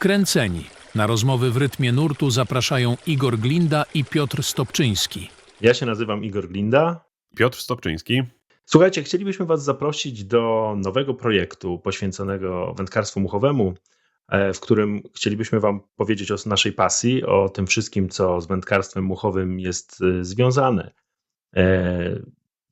Wkręceni. Na rozmowy w rytmie nurtu zapraszają Igor Glinda i Piotr Stopczyński. Ja się nazywam Igor Glinda. Piotr Stopczyński. Słuchajcie, chcielibyśmy Was zaprosić do nowego projektu poświęconego wędkarstwu muchowemu, e, w którym chcielibyśmy Wam powiedzieć o naszej pasji, o tym wszystkim, co z wędkarstwem muchowym jest e, związane. E,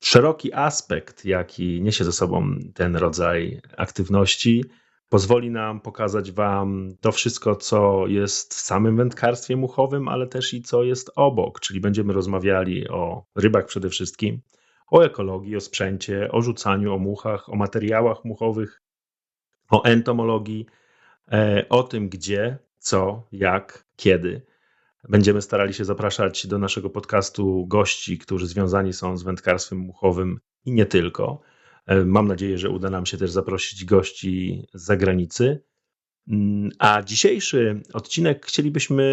szeroki aspekt, jaki niesie ze sobą ten rodzaj aktywności, pozwoli nam pokazać Wam to wszystko, co jest w samym wędkarstwie muchowym, ale też i co jest obok, czyli będziemy rozmawiali o rybach przede wszystkim, o ekologii, o sprzęcie, o rzucaniu, o muchach, o materiałach muchowych, o entomologii, e, o tym gdzie, co, jak, kiedy. Będziemy starali się zapraszać do naszego podcastu gości, którzy związani są z wędkarstwem muchowym i nie tylko. E, mam nadzieję, że uda nam się też zaprosić gości z zagranicy. Mm, a dzisiejszy odcinek chcielibyśmy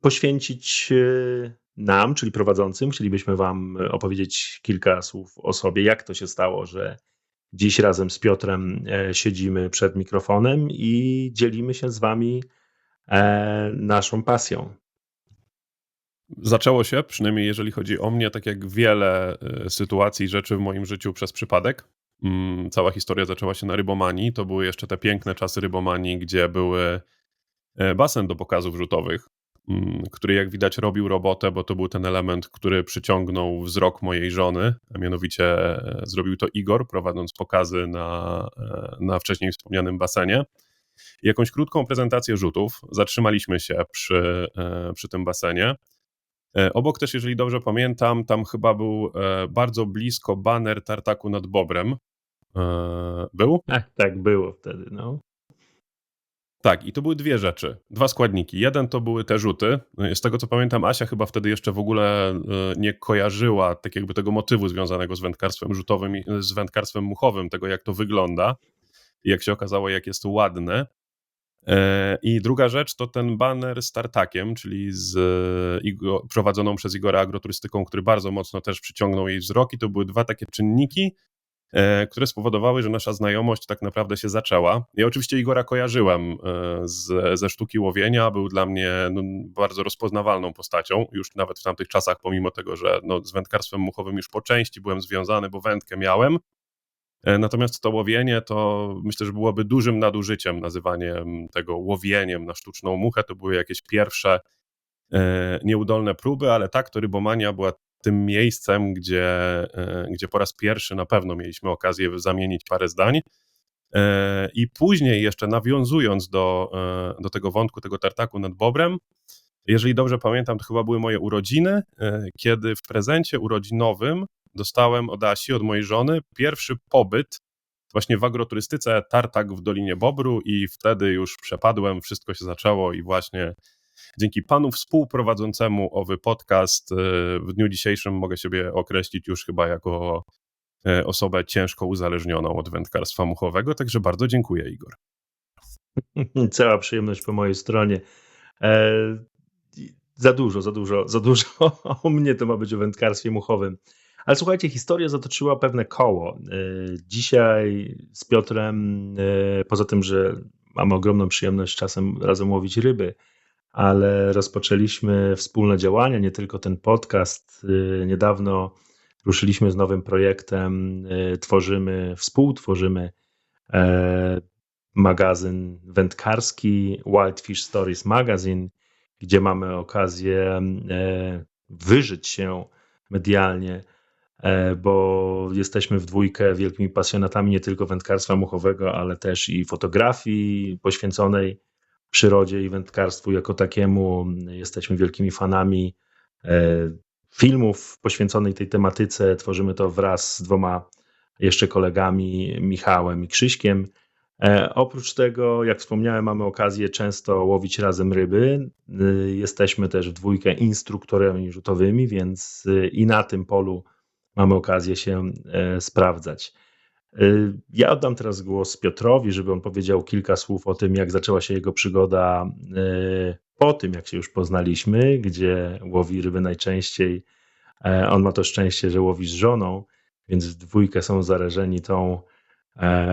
poświęcić e, nam, czyli prowadzącym. Chcielibyśmy Wam opowiedzieć kilka słów o sobie, jak to się stało, że dziś razem z Piotrem e, siedzimy przed mikrofonem i dzielimy się z Wami naszą pasją. Zaczęło się, przynajmniej jeżeli chodzi o mnie, tak jak wiele e, sytuacji, rzeczy w moim życiu przez przypadek. Mm, cała historia zaczęła się na rybomanii. To były jeszcze te piękne czasy rybomanii, gdzie były e, basen do pokazów rzutowych, mm, który jak widać robił robotę, bo to był ten element, który przyciągnął wzrok mojej żony, a mianowicie e, zrobił to Igor, prowadząc pokazy na, na wcześniej wspomnianym basenie. Jakąś krótką prezentację rzutów. Zatrzymaliśmy się przy, przy tym basenie. E, obok też, jeżeli dobrze pamiętam, tam chyba był e, bardzo blisko baner tartaku nad Bobrem. E, był? Tak, tak, było wtedy, no. Tak, i to były dwie rzeczy, dwa składniki. Jeden to były te rzuty. Z tego co pamiętam, Asia chyba wtedy jeszcze w ogóle nie kojarzyła tak jakby tego motywu związanego z wędkarstwem rzutowym, z wędkarstwem muchowym, tego jak to wygląda. I jak się okazało, jak jest to ładne. E, I druga rzecz to ten banner z tartakiem, czyli z Igor, prowadzoną przez Igora agroturystyką, który bardzo mocno też przyciągnął jej wzrok. I to były dwa takie czynniki, e, które spowodowały, że nasza znajomość tak naprawdę się zaczęła. Ja oczywiście Igora kojarzyłem e, z, ze sztuki łowienia, był dla mnie no, bardzo rozpoznawalną postacią, już nawet w tamtych czasach, pomimo tego, że no, z wędkarstwem muchowym już po części byłem związany, bo wędkę miałem, E, natomiast to łowienie to myślę, że byłoby dużym nadużyciem nazywanie tego łowieniem na sztuczną muchę. To były jakieś pierwsze e, nieudolne próby, ale tak, to rybomania była tym miejscem, gdzie, e, gdzie po raz pierwszy na pewno mieliśmy okazję zamienić parę zdań. I później jeszcze nawiązując do, do tego wątku, tego tartaku nad Bobrem, jeżeli dobrze pamiętam, to chyba były moje urodziny, kiedy w prezencie urodzinowym dostałem od Asi, od mojej żony, pierwszy pobyt właśnie w agroturystyce Tartak w Dolinie Bobru i wtedy już przepadłem, wszystko się zaczęło i właśnie dzięki panu współprowadzącemu owy podcast y, w dniu dzisiejszym mogę siebie określić już chyba jako y, osobę ciężko uzależnioną od wędkarstwa muchowego, także bardzo dziękuję Igor. Cała przyjemność po mojej stronie. E, za dużo, za dużo, za dużo o mnie to ma być o wędkarstwie muchowym. Ale słuchajcie, historia zatoczyła pewne koło. E, dzisiaj z Piotrem, e, poza tym, że mamy ogromną przyjemność czasem razem łowić ryby, ale rozpoczęliśmy wspólne działania, nie tylko ten podcast. E, niedawno ruszyliśmy z nowym projektem, tworzymy, współtworzymy magazyn wędkarski Wildfish Stories Magazine, gdzie mamy okazję wyżyć się medialnie bo jesteśmy w dwójkę wielkimi pasjonatami nie tylko wędkarstwa muchowego, ale też i fotografii poświęconej przyrodzie i wędkarstwu jako takiemu. Jesteśmy wielkimi fanami e, filmów poświęconych tej tematyce. Tworzymy to wraz z dwoma jeszcze kolegami, Michałem i Krzyśkiem. E, oprócz tego, jak wspomniałem, mamy okazję często łowić razem ryby. Jesteśmy też w dwójkę instruktorami rzutowymi, więc i na tym polu mamy okazję się e, sprawdzać. E, ja oddam teraz głos Piotrowi, żeby on powiedział kilka słów o tym, jak zaczęła się jego przygoda e, po tym, jak się już poznaliśmy, gdzie łowi ryby najczęściej. On ma to szczęście, że łowi z żoną, więc w dwójkę są zarażeni tą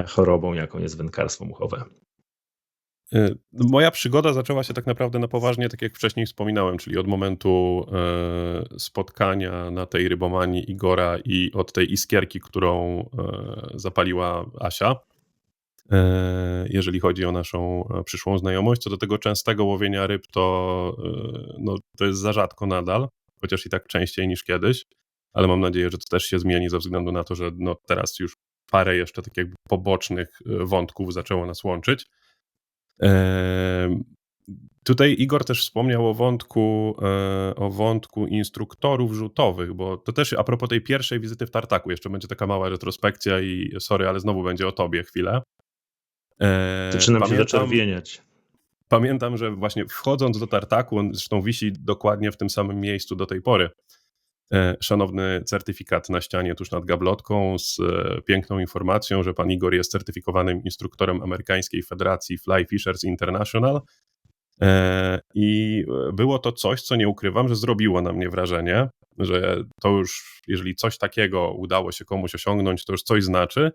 chorobą, jaką jest wędkarstwo muchowe. Y, moja przygoda zaczęła się tak naprawdę na poważnie, tak jak wcześniej wspominałem, czyli od momentu e, spotkania na tej rybomanii Igora i od tej iskierki, którą e, zapaliła Asia, e, jeżeli chodzi o naszą przyszłą znajomość. Co do tego częstego łowienia ryb, to, no, to jest za rzadko nadal, chociaż i tak częściej niż kiedyś, ale mam nadzieję, że to też się zmieni ze względu na to, że no, teraz już parę jeszcze tak jakby pobocznych wątków zaczęło nas łączyć. Tutaj Igor też wspomniał o wątku, e, o wątku instruktorów rzutowych, bo to też a propos tej pierwszej wizyty w Tartaku, jeszcze będzie taka mała retrospekcja i sorry, ale znowu będzie o tobie chwilę. E, Zaczynam pamiętam, się zaczerwieniać. Pamiętam, że właśnie wchodząc do Tartaku, on zresztą wisi dokładnie w tym samym miejscu do tej pory, szanowny certyfikat na ścianie tuż nad gablotką z e, piękną informacją, że pan Igor jest certyfikowanym instruktorem amerykańskiej federacji Fly Fishers International. E, I było to coś, co nie ukrywam, że zrobiło na mnie wrażenie, że to już, jeżeli coś takiego udało się komuś osiągnąć, to już coś znaczy.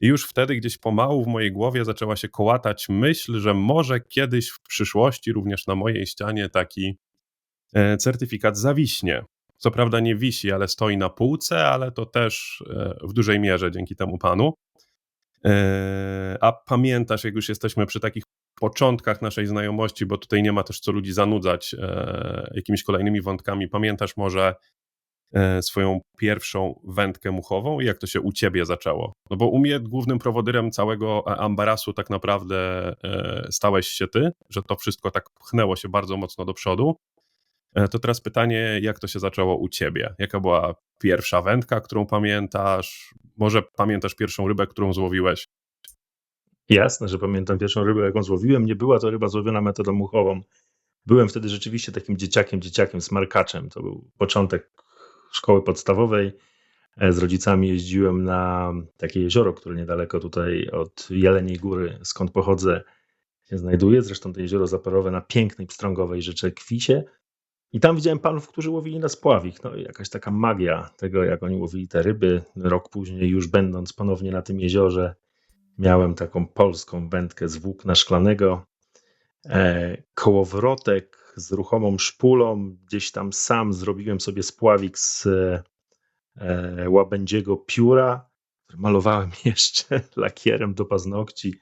I już wtedy gdzieś pomału w mojej głowie zaczęła się kołatać myśl, że może kiedyś w przyszłości również na mojej ścianie taki certyfikat zawiśnie. Co prawda nie wisi, ale stoi na półce, ale to też e, w dużej mierze dzięki temu panu. E, a pamiętasz, jak już jesteśmy przy takich początkach naszej znajomości, bo tutaj nie ma też co ludzi zanudzać e, jakimiś kolejnymi wątkami, pamiętasz może swoją pierwszą wędkę muchową i jak to się u ciebie zaczęło? No bo u mnie głównym prowodyrem całego ambarasu tak naprawdę stałeś się ty, że to wszystko tak pchnęło się bardzo mocno do przodu. E, to teraz pytanie, jak to się zaczęło u ciebie? Jaka była pierwsza wędka, którą pamiętasz? Może pamiętasz pierwszą rybę, którą złowiłeś? Jasne, że pamiętam pierwszą rybę, jaką złowiłem. Nie była to ryba złowiona metodą muchową. Byłem wtedy rzeczywiście takim dzieciakiem, dzieciakiem, smarkaczem. To był początek szkoły podstawowej. E, z rodzicami jeździłem na takie jezioro, które niedaleko tutaj od Jeleniej Góry, skąd pochodzę, się znajduje. Zresztą to jezioro zaparowe na pięknej, pstrągowej rzece Kwisie. I tam widziałem panów, którzy łowili na spławik. No i jakaś taka magia tego, jak oni łowili te ryby. Rok później, już będąc ponownie na tym jeziorze, miałem taką polską wędkę z włókna szklanego, e, kołowrotek z ruchomą szpulą. Gdzieś tam sam zrobiłem sobie spławik z e, łabędziego pióra. Malowałem jeszcze lakierem do paznokci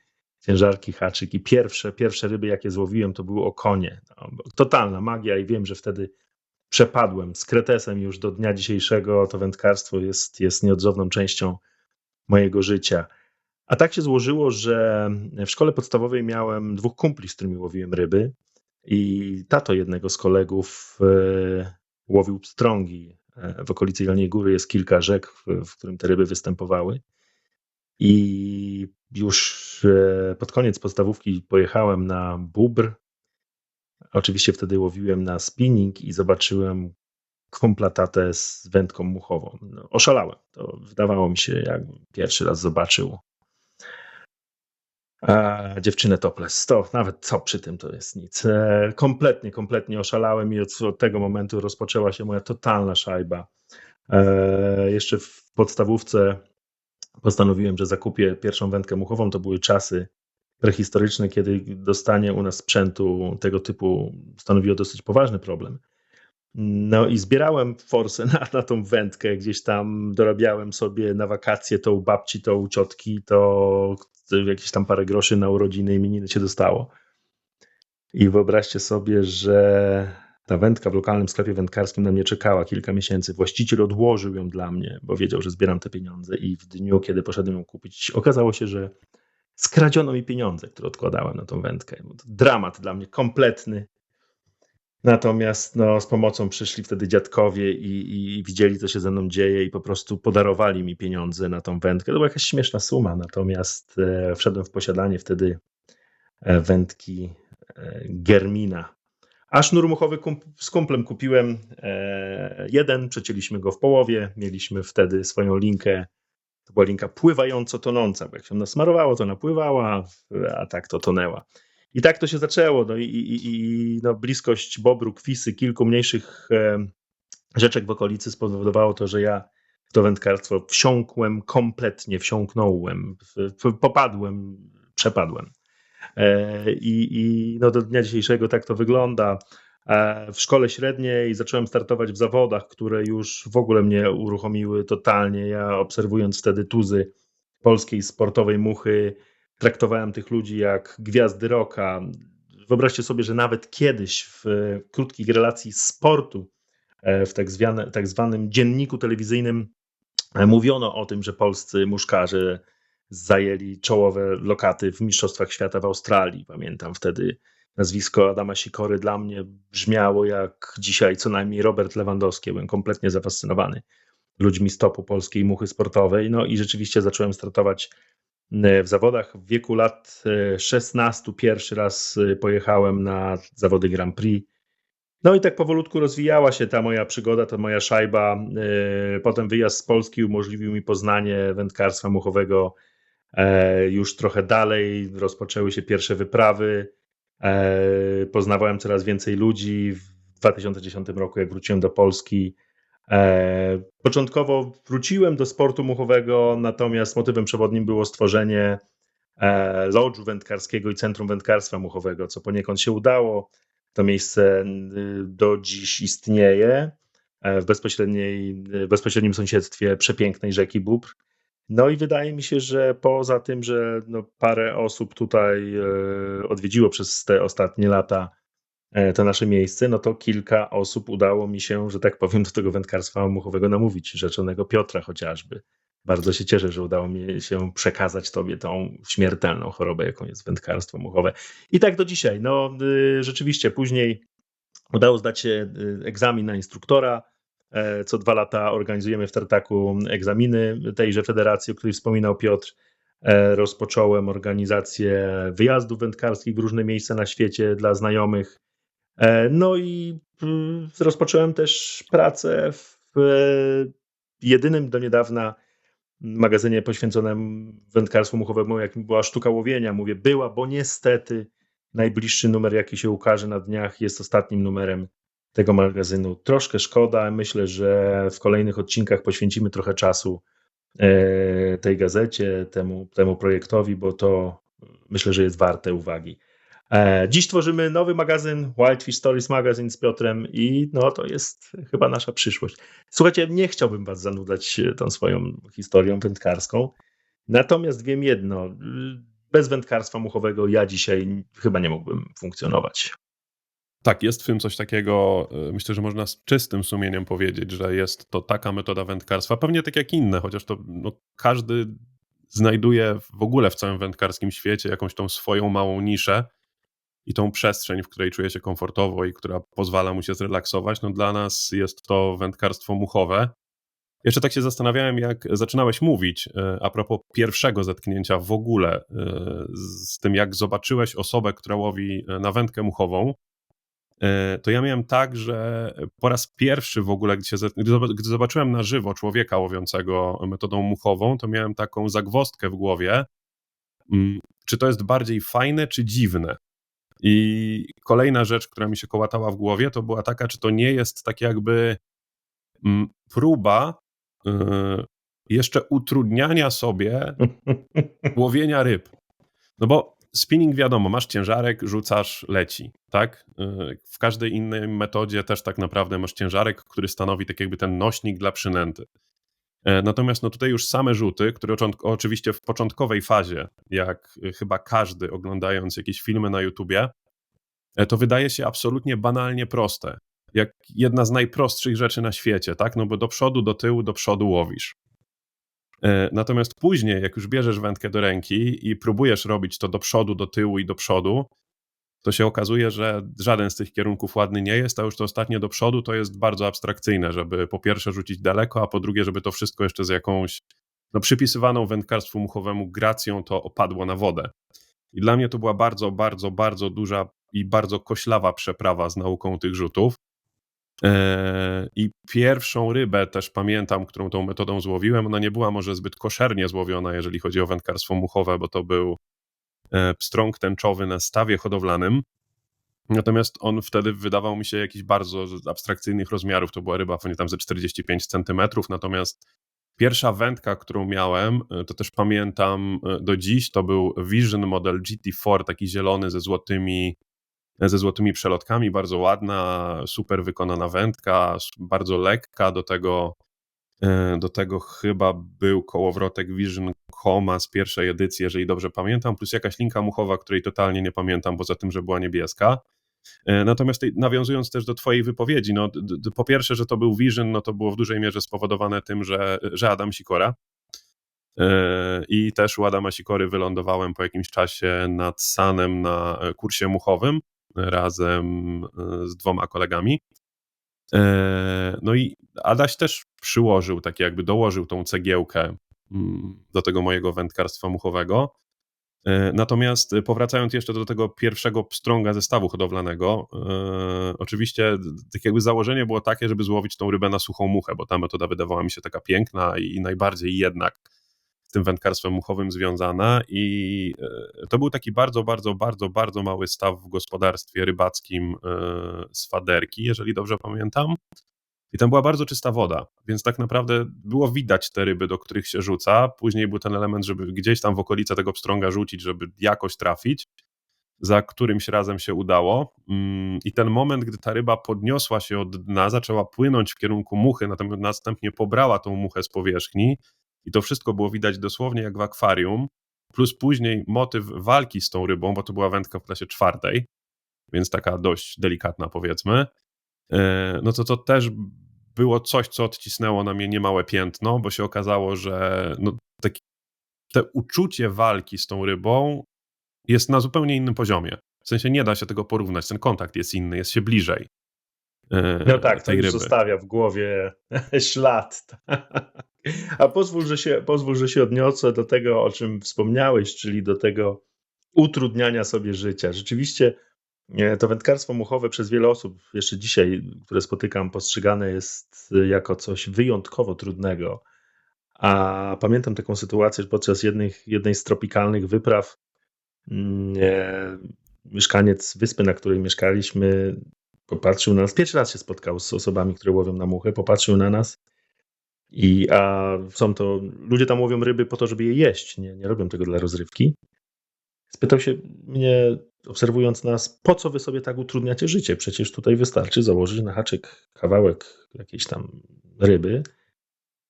ciężarki, haczyk i pierwsze, pierwsze ryby, jakie złowiłem, to były okonie. No, totalna magia i wiem, że wtedy przepadłem z kretesem już do dnia dzisiejszego. To wędkarstwo jest, jest nieodzowną częścią mojego życia. A tak się złożyło, że w szkole podstawowej miałem dwóch kumpli, z którymi łowiłem ryby i tato jednego z kolegów e, łowił pstrągi. E, w okolicy Jelniej Góry jest kilka rzek, w którym te ryby występowały. I już e, pod koniec podstawówki pojechałem na Bubr. Oczywiście wtedy łowiłem na spinning i zobaczyłem komplatatę z wędką muchową. No, oszalałem. To wydawało mi się, jak pierwszy raz zobaczył a, dziewczynę topless. To nawet co przy tym to jest nic. E, kompletnie, kompletnie oszalałem i od, od, tego momentu rozpoczęła się moja totalna szajba. E, jeszcze w podstawówce postanowiłem, że zakupię pierwszą wędkę muchową. To były czasy prehistoryczne, kiedy dostanie u nas sprzętu tego typu stanowiło dosyć poważny problem. No i zbierałem forsę na, na tą wędkę, gdzieś tam dorabiałem sobie na wakacje to u babci, to u ciotki, to jakieś tam parę groszy na urodziny i mininy się dostało. I wyobraźcie sobie, że ta wędka w lokalnym sklepie wędkarskim na mnie czekała kilka miesięcy. Właściciel odłożył ją dla mnie, bo wiedział, że zbieram te pieniądze. I w dniu, kiedy poszedłem ją kupić, okazało się, że skradziono mi pieniądze, które odkładałem na tą wędkę. Dramat dla mnie kompletny. Natomiast no, z pomocą przyszli wtedy dziadkowie i, i, widzieli, co się ze mną dzieje, i po prostu podarowali mi pieniądze na tą wędkę. To była jakaś śmieszna suma, natomiast e, wszedłem w posiadanie wtedy e, wędki e, Germina a sznur muchowy z kumplem kupiłem e, jeden, przecięliśmy go w połowie, mieliśmy wtedy swoją linkę, to była linka pływająco tonąca, bo jak się nasmarowało, to napływała, a tak to tonęła. I tak to się zaczęło. No i, i, i no bliskość Bobru, Kwisy, kilku mniejszych e, rzeczek w okolicy spowodowało to, że ja w to wędkarstwo wsiąkłem kompletnie, wsiąknąłem, popadłem, przepadłem. I, i no do dnia dzisiejszego tak to wygląda. W szkole średniej zacząłem startować w zawodach, które już w ogóle mnie uruchomiły totalnie. Ja obserwując wtedy tuzy polskiej sportowej muchy, traktowałem tych ludzi jak gwiazdy roka. Wyobraźcie sobie, że nawet kiedyś w krótkich relacji sportu, e, w tak, zwane, tak zwanym dzienniku telewizyjnym, e, mówiono o tym, że polscy muszkarze zajęli czołowe lokaty w Mistrzostwach Świata w Australii. Pamiętam wtedy nazwisko Adama Sikory dla mnie brzmiało jak dzisiaj co najmniej Robert Lewandowski. Byłem kompletnie zafascynowany ludźmi stopu polskiej muchy sportowej. No i rzeczywiście zacząłem startować e, w zawodach. W wieku lat 16 e, pierwszy raz e, pojechałem na zawody Grand Prix. No i tak powolutku rozwijała się ta moja przygoda, ta moja szajba. Potem wyjazd z Polski umożliwił mi poznanie wędkarstwa muchowego już trochę dalej. Rozpoczęły się pierwsze wyprawy. Poznawałem coraz więcej ludzi. W 2010 roku, jak wróciłem do Polski, E, początkowo wróciłem do sportu muchowego, natomiast motywem przewodnim było stworzenie e, lodżu wędkarskiego i centrum wędkarstwa muchowego, co poniekąd się udało. To miejsce do dziś istnieje e, w, bezpośredniej, w bezpośrednim sąsiedztwie przepięknej rzeki Bóbr. No i wydaje mi się, że poza tym, że no parę osób tutaj odwiedziło przez te ostatnie lata E, to nasze miejsce, no to kilka osób udało mi się, że tak powiem, do tego wędkarstwa muchowego namówić, rzeczonego Piotra chociażby. Bardzo się cieszę, że udało mi się przekazać tobie tą śmiertelną chorobę, jaką jest wędkarstwo muchowe. I tak do dzisiaj. No y, rzeczywiście, później udało zdać się y, egzamin na instruktora. E, co dwa lata organizujemy w Tartaku egzaminy tejże federacji, o której wspominał Piotr. E, rozpocząłem organizację wyjazdów wędkarskich w różne miejsca na świecie dla znajomych. E, no i mm, rozpocząłem też pracę w jedynym do niedawna magazynie poświęconym wędkarstwu muchowemu, jakim była sztuka łowienia. Mówię była, bo niestety najbliższy numer, jaki się ukaże na dniach, jest ostatnim numerem tego magazynu. Troszkę szkoda. Myślę, że w kolejnych odcinkach poświęcimy trochę czasu e, tej gazecie, temu, temu projektowi, bo to myślę, że jest warte uwagi. E, dziś tworzymy nowy magazyn, Whitefish Stories Magazine z Piotrem i no to jest chyba nasza przyszłość. Słuchajcie, nie chciałbym was zanudzać tą swoją historią wędkarską, natomiast wiem jedno, bez wędkarstwa muchowego ja dzisiaj chyba nie mógłbym funkcjonować. Tak, jest w tym coś takiego, e, myślę, że można z czystym sumieniem powiedzieć, że jest to taka metoda wędkarstwa, pewnie tak jak inne, chociaż to no, każdy znajduje w ogóle w całym wędkarskim świecie jakąś tą swoją małą niszę, i tą przestrzeń, w której czuje się komfortowo i która pozwala mu się zrelaksować, no dla nas jest to wędkarstwo muchowe. Jeszcze tak się zastanawiałem, jak zaczynałeś mówić e, a propos pierwszego zetknięcia w ogóle e, z tym, jak zobaczyłeś osobę, która łowi na wędkę muchową. To ja miałem tak, że po raz pierwszy w ogóle, gdy, się, gdy zobaczyłem na żywo człowieka łowiącego metodą muchową, to miałem taką zagwostkę w głowie, mm, czy to jest bardziej fajne, czy dziwne. I kolejna rzecz, która mi się kołatała w głowie, to była taka, czy to nie jest tak jakby mm, próba y, jeszcze utrudniania sobie łowienia ryb. No bo spinning wiadomo, masz ciężarek, rzucasz, leci, tak? Y, w każdej innej metodzie też tak naprawdę masz ciężarek, który stanowi tak jakby ten nośnik dla przynęty. E, natomiast no tutaj już same rzuty, które oczywiście w początkowej fazie, jak chyba każdy oglądając jakieś filmy na YouTubie, e, to wydaje się absolutnie banalnie proste. Jak jedna z najprostszych rzeczy na świecie, tak? No bo do przodu, do tyłu, do przodu łowisz. E, natomiast później, jak już bierzesz wędkę do ręki i próbujesz robić to do przodu, do tyłu i do przodu, to się okazuje, że żaden z tych kierunków ładny nie jest, a już to ostatnie do przodu to jest bardzo abstrakcyjne, żeby po pierwsze rzucić daleko, a po drugie, żeby to wszystko jeszcze z jakąś no, przypisywaną wędkarstwu muchowemu gracją to opadło na wodę. I dla mnie to była bardzo, bardzo, bardzo duża i bardzo koślawa przeprawa z nauką tych rzutów. Eee, I pierwszą rybę też pamiętam, którą tą metodą złowiłem. Ona nie była może zbyt koszernie złowiona, jeżeli chodzi o wędkarstwo muchowe, bo to był E, pstrąg tęczowy na stawie hodowlanym. Natomiast on wtedy wydawał mi się jakiś bardzo abstrakcyjnych rozmiarów. To była ryba, pamiętam, ze 45 centymetrów, natomiast Pierwsza wędka, którą miałem, to też pamiętam do dziś, to był Vision Model GT4, taki zielony ze złotymi, ze złotymi przelotkami, bardzo ładna, super wykonana wędka, bardzo lekka, do tego, do tego chyba był kołowrotek Vision Coma z pierwszej edycji, jeżeli dobrze pamiętam, plus jakaś linka muchowa, której totalnie nie pamiętam, poza tym, że była niebieska. E, natomiast nawiązując też do Twojej wypowiedzi, no, po pierwsze, że to był Vision, no to było w dużej mierze spowodowane tym, że, że Adam Sikora. E, I też u Adama Sikory wylądowałem po jakimś czasie nad Sanem na kursie muchowym razem e, z dwoma kolegami. No i Adaś też przyłożył, tak jakby dołożył tą cegiełkę mm, do tego mojego wędkarstwa muchowego. E, natomiast powracając jeszcze do tego pierwszego pstrąga zestawu hodowlanego, e, oczywiście tak jakby założenie było takie, żeby złowić tą rybę na suchą muchę, bo ta metoda wydawała mi się taka piękna i najbardziej jednak tym wędkarstwem muchowym związana i e, to był taki bardzo, bardzo, bardzo, bardzo mały staw w gospodarstwie rybackim z Faderki, jeżeli dobrze pamiętam. I tam była bardzo czysta woda, więc tak naprawdę było widać te ryby, do których się rzuca. Później był ten element, żeby gdzieś tam w okolice tego pstrąga rzucić, żeby jakoś trafić. Za którymś razem się udało. Mm, I ten moment, gdy ta ryba podniosła się od dna, zaczęła płynąć w kierunku muchy, natomiast następnie pobrała tą muchę z powierzchni. I to wszystko było widać dosłownie jak w akwarium. Plus później motyw walki z tą rybą, bo to była wędka w klasie czwartej, więc taka dość delikatna powiedzmy. E, no to to też było coś, co odcisnęło na mnie niemałe piętno, bo się okazało, że no, taki, te uczucie walki z tą rybą jest na zupełnie innym poziomie. W sensie nie da się tego porównać, ten kontakt jest inny, jest się bliżej. E, no tak, tej to ryby. zostawia w głowie ślad. A pozwól że, się, pozwól, że się odniosę do tego, o czym wspomniałeś, czyli do tego utrudniania sobie życia. Rzeczywiście to wędkarstwo muchowe przez wiele osób, jeszcze dzisiaj, które spotykam, postrzegane jest jako coś wyjątkowo trudnego. A pamiętam taką sytuację, że podczas jednych, jednej z tropikalnych wypraw mm, e, mieszkaniec wyspy, na której mieszkaliśmy, popatrzył na nas. Pierwszy raz się spotkał z osobami, które łowią na muchę, popatrzył na nas. I a są to ludzie tam łowią ryby po to, żeby je jeść, nie, nie robią tego dla rozrywki. Spytał się mnie, obserwując nas, po co wy sobie tak utrudniacie życie? Przecież tutaj wystarczy założyć na haczyk kawałek jakiejś tam ryby,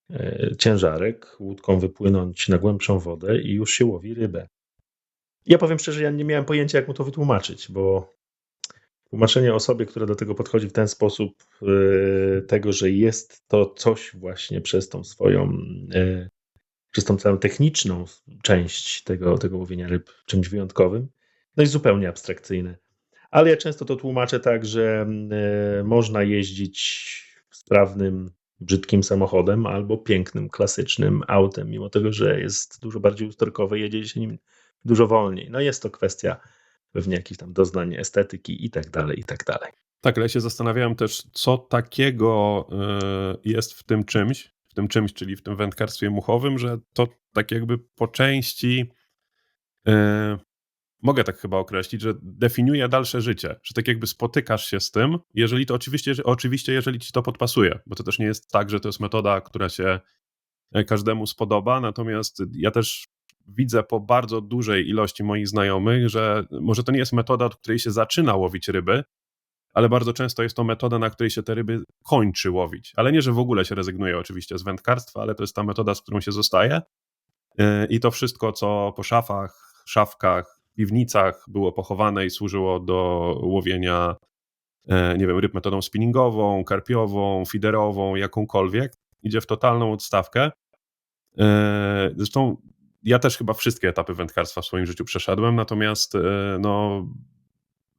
e, ciężarek, łódką wypłynąć na głębszą wodę i już się łowi rybę. Ja powiem szczerze, ja nie miałem pojęcia, jak mu to wytłumaczyć, bo tłumaczenie osobie, która do tego podchodzi w ten sposób, e, tego, że jest to coś właśnie przez tą swoją e, przez tą całą techniczną część tego, tego łowienia ryb czymś wyjątkowym, no jest zupełnie abstrakcyjne. Ale ja często to tłumaczę tak, że y, można jeździć sprawnym, brzydkim samochodem albo pięknym, klasycznym autem, mimo tego, że jest dużo bardziej usterkowe, jedzie się nim dużo wolniej. No jest to kwestia pewnie jakichś tam doznań estetyki i tak dalej, i tak dalej. Tak, ale ja się zastanawiałem też, co takiego y, jest w tym czymś, w tym czymś, czyli w tym wędkarstwie muchowym, że to tak jakby po części yy, mogę tak chyba określić, że definiuje dalsze życie, że tak jakby spotykasz się z tym, jeżeli to oczywiście, oczywiście jeżeli ci to podpasuje, bo to też nie jest tak, że to jest metoda, która się e, każdemu spodoba, natomiast ja też widzę po bardzo dużej ilości moich znajomych, że może to nie jest metoda, od której się zaczyna łowić ryby, ale bardzo często jest to metoda, na której się te ryby kończy łowić. Ale nie, że w ogóle się rezygnuje oczywiście z wędkarstwa, ale to jest ta metoda, z którą się zostaje. E, I to wszystko, co po szafach, szafkach, piwnicach było pochowane i służyło do łowienia, e, nie wiem, ryb metodą spinningową, karpiową, fiderową, jakąkolwiek, idzie w totalną odstawkę. E, zresztą ja też chyba wszystkie etapy wędkarstwa w swoim życiu przeszedłem, natomiast no,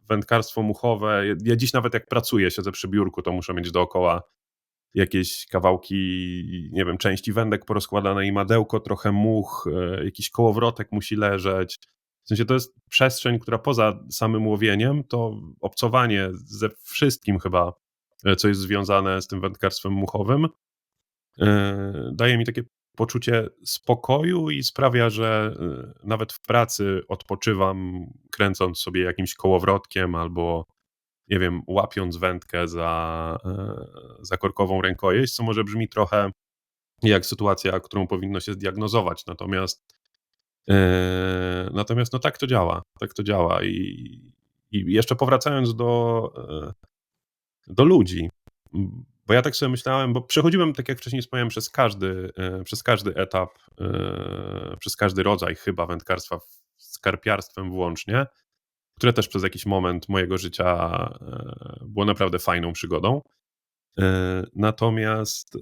wędkarstwo muchowe. Ja dziś nawet jak pracuję, siedzę przy biurku, to muszę mieć dookoła jakieś kawałki, nie wiem, części wędek porozkładane i madełko, trochę much, e, jakiś kołowrotek musi leżeć. W sensie to jest przestrzeń, która poza samym łowieniem, to obcowanie ze wszystkim chyba, e, co jest związane z tym wędkarstwem muchowym, e, daje mi takie poczucie spokoju i sprawia, że y, nawet w pracy odpoczywam, kręcąc sobie jakimś kołowrotkiem albo, nie wiem, łapiąc wędkę za, y, za korkową rękojeść, co może brzmi trochę jak sytuacja, którą powinno się zdiagnozować. Natomiast, e, natomiast no tak to działa, tak to działa. I, i jeszcze powracając do, do ludzi, bo ja tak sobie myślałem, bo przechodziłem, tak jak wcześniej wspomniałem, przez każdy, e, przez każdy etap, e, przez każdy rodzaj chyba wędkarstwa z karpiarstwem włącznie, które też przez jakiś moment mojego życia e, było naprawdę fajną przygodą. Natomiast,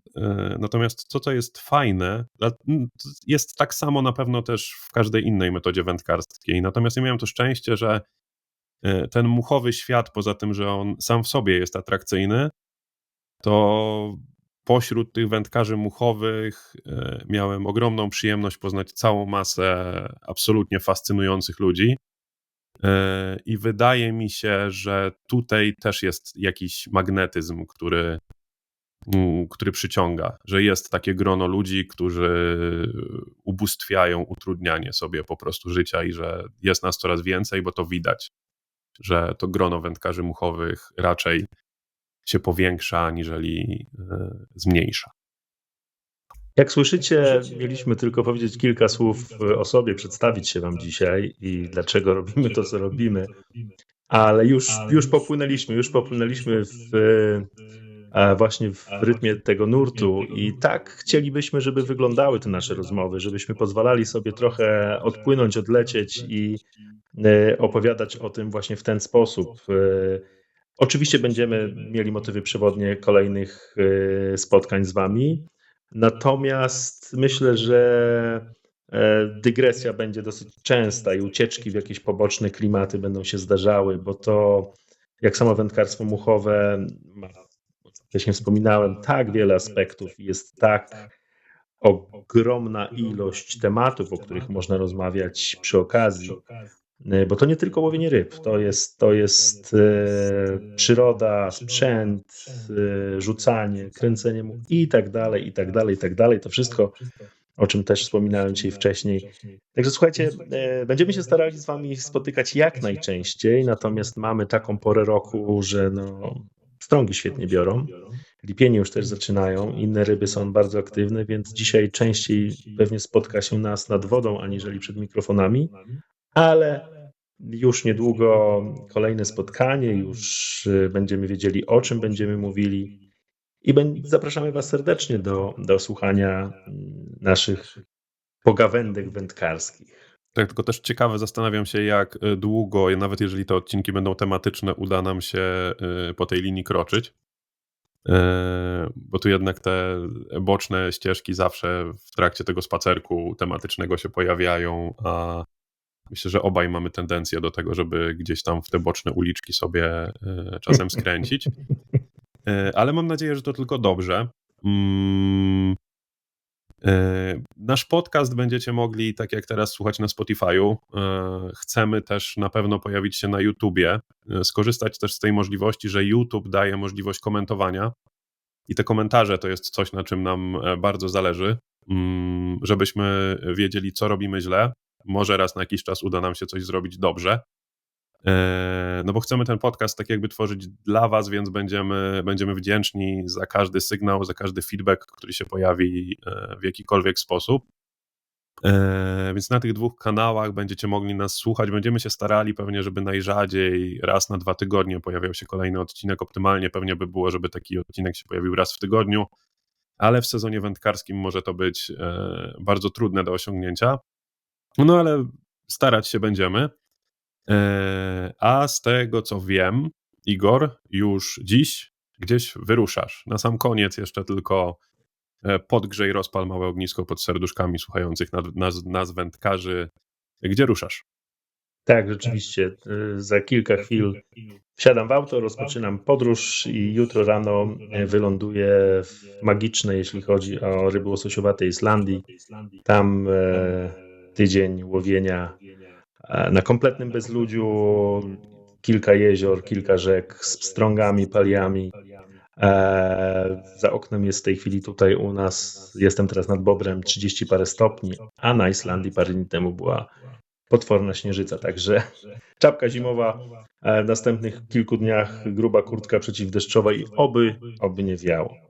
natomiast to, co jest fajne, jest tak samo na pewno też w każdej innej metodzie wędkarskiej. Natomiast ja miałem to szczęście, że ten muchowy świat, poza tym, że on sam w sobie jest atrakcyjny, to pośród tych wędkarzy muchowych e, miałem ogromną przyjemność poznać całą masę absolutnie fascynujących ludzi. E, I wydaje mi się, że tutaj też jest jakiś magnetyzm, który, który przyciąga, że jest takie grono ludzi, którzy ubóstwiają utrudnianie sobie po prostu życia i że jest nas coraz więcej, bo to widać, że to grono wędkarzy muchowych raczej się powiększa, aniżeli e, zmniejsza. Jak słyszycie, mieliśmy tylko powiedzieć kilka słów o sobie, przedstawić się Wam dzisiaj i dlaczego robimy to, co robimy, ale już, już popłynęliśmy, już popłynęliśmy w, właśnie w rytmie tego nurtu i tak chcielibyśmy, żeby wyglądały te nasze rozmowy, żebyśmy pozwalali sobie trochę odpłynąć, odlecieć i e, opowiadać o tym właśnie w ten sposób. Oczywiście będziemy mieli motywy przewodnie kolejnych y, spotkań z Wami. Natomiast myślę, że e, dygresja będzie dosyć częsta i ucieczki w jakieś poboczne klimaty będą się zdarzały, bo to, jak samo wędkarstwo muchowe wcześniej wspominałem, tak wiele aspektów jest tak ogromna ilość tematów, o których można rozmawiać przy okazji, bo to nie tylko łowienie ryb, to jest, to jest e, przyroda, sprzęt, e, rzucanie, kręcenie mu i tak dalej, i tak dalej, i tak dalej. To wszystko, o czym też wspominałem dzisiaj wcześniej. Także słuchajcie, e, będziemy się starali z Wami spotykać jak najczęściej, natomiast mamy taką porę roku, że no, strągi świetnie biorą. Lipienie już też zaczynają, inne ryby są bardzo aktywne, więc dzisiaj częściej pewnie spotka się nas nad wodą, aniżeli przed mikrofonami, ale już niedługo kolejne spotkanie, już y, będziemy wiedzieli, o czym będziemy mówili. I zapraszamy Was serdecznie do, do słuchania mm, naszych pogawędek wędkarskich. Tak, tylko też ciekawe, zastanawiam się, jak y, długo, nawet jeżeli te odcinki będą tematyczne, uda nam się y, po tej linii kroczyć. Bo tu jednak te boczne ścieżki zawsze w trakcie tego spacerku tematycznego się pojawiają, a Myślę, że obaj mamy tendencję do tego, żeby gdzieś tam w te boczne uliczki sobie e, czasem skręcić. E, ale mam nadzieję, że to tylko dobrze. Mm, e, nasz podcast będziecie mogli, tak jak teraz, słuchać na Spotify'u. Chcemy też na pewno pojawić się na YouTubie. Skorzystać też z tej możliwości, że YouTube daje możliwość komentowania. I te komentarze to jest coś, na czym nam bardzo zależy, mm, żebyśmy wiedzieli, co robimy źle, może raz na jakiś czas uda nam się coś zrobić dobrze. E, no bo chcemy ten podcast tak jakby tworzyć dla Was, więc będziemy, będziemy wdzięczni za każdy sygnał, za każdy feedback, który się pojawi e, w jakikolwiek sposób. E, więc na tych dwóch kanałach będziecie mogli nas słuchać. Będziemy się starali pewnie, żeby najrzadziej raz na dwa tygodnie pojawiał się kolejny odcinek. Optymalnie pewnie by było, żeby taki odcinek się pojawił raz w tygodniu, ale w sezonie wędkarskim może to być bardzo trudne do osiągnięcia. No ale starać się będziemy. E, a z tego co wiem, Igor, już dziś gdzieś wyruszasz. Na sam koniec jeszcze tylko e, podgrzej rozpal małe ognisko pod serduszkami słuchających nas, nas wędkarzy. Gdzie ruszasz? Tak, rzeczywiście. E, za kilka chwil wsiadam w auto, rozpoczynam podróż i jutro rano wyląduję w magicznej, jeśli chodzi o ryby łososiowate Islandii. Tam tydzień łowienia e, na kompletnym bezludziu, kilka jezior, kilka rzek z pstrągami, paliami. E, za oknem jest w tej chwili tutaj u nas, jestem teraz nad Bobrem, 30 parę stopni, a na Islandii parę dni temu była potworna śnieżyca, także czapka zimowa, e, w następnych kilku dniach gruba kurtka przeciwdeszczowa i oby, oby nie wiało.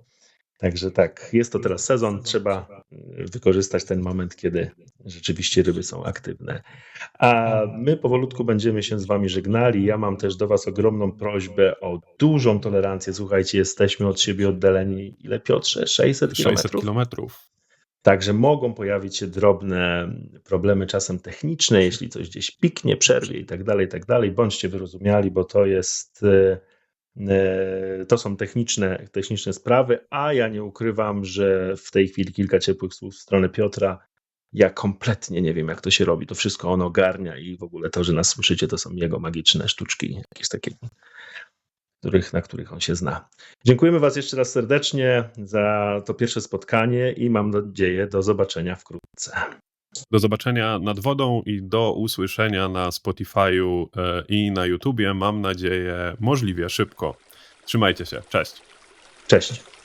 Także tak, jest to teraz sezon, trzeba y, wykorzystać ten moment, kiedy rzeczywiście ryby są aktywne. A my powolutku będziemy się z Wami żegnali. Ja mam też do Was ogromną prośbę o dużą tolerancję. Słuchajcie, jesteśmy od siebie oddaleni, ile Piotrze? 600 600 kilometrów? kilometrów. Także mogą pojawić się drobne problemy czasem techniczne, jeśli coś gdzieś piknie, przerwie i tak dalej, i tak dalej. Bądźcie wyrozumiali, bo to jest, e, to są techniczne, techniczne sprawy, a ja nie ukrywam, że w tej chwili kilka ciepłych słów w stronę Piotra. Ja kompletnie nie wiem, jak to się robi. To wszystko on ogarnia i w ogóle to, że nas słyszycie, to są jego magiczne sztuczki, jakieś takie, których, na których on się zna. Dziękujemy Was jeszcze raz serdecznie za to pierwsze spotkanie i mam nadzieję do zobaczenia wkrótce. Do zobaczenia nad wodą i do usłyszenia na Spotify'u e, i na YouTubie. Mam nadzieję, możliwie szybko. Trzymajcie się. Cześć. Cześć.